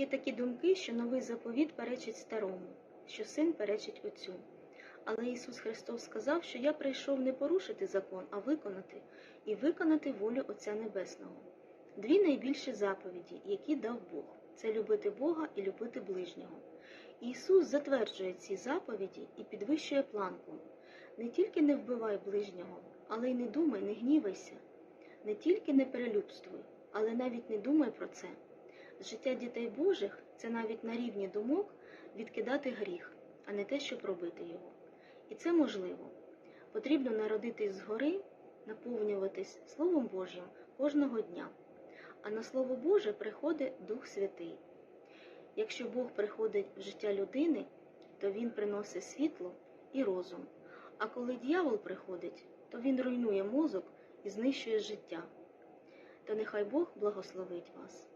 Є такі думки, що новий заповіт перечить старому, що син перечить отцю. Але Ісус Христос сказав, що я прийшов не порушити закон, а виконати, і виконати волю Отця Небесного. Дві найбільші заповіді, які дав Бог, це любити Бога і любити ближнього. Ісус затверджує ці заповіді і підвищує планку. Не тільки не вбивай ближнього, але й не думай, не гнівайся. Не тільки не перелюбствуй, але навіть не думай про це. Життя дітей Божих це навіть на рівні думок відкидати гріх, а не те, щоб робити його. І це можливо. Потрібно народитись згори, наповнюватись Словом Божим кожного дня. А на Слово Боже приходить Дух Святий. Якщо Бог приходить в життя людини, то Він приносить світло і розум. А коли дьявол приходить, то він руйнує мозок і знищує життя. То нехай Бог благословить вас.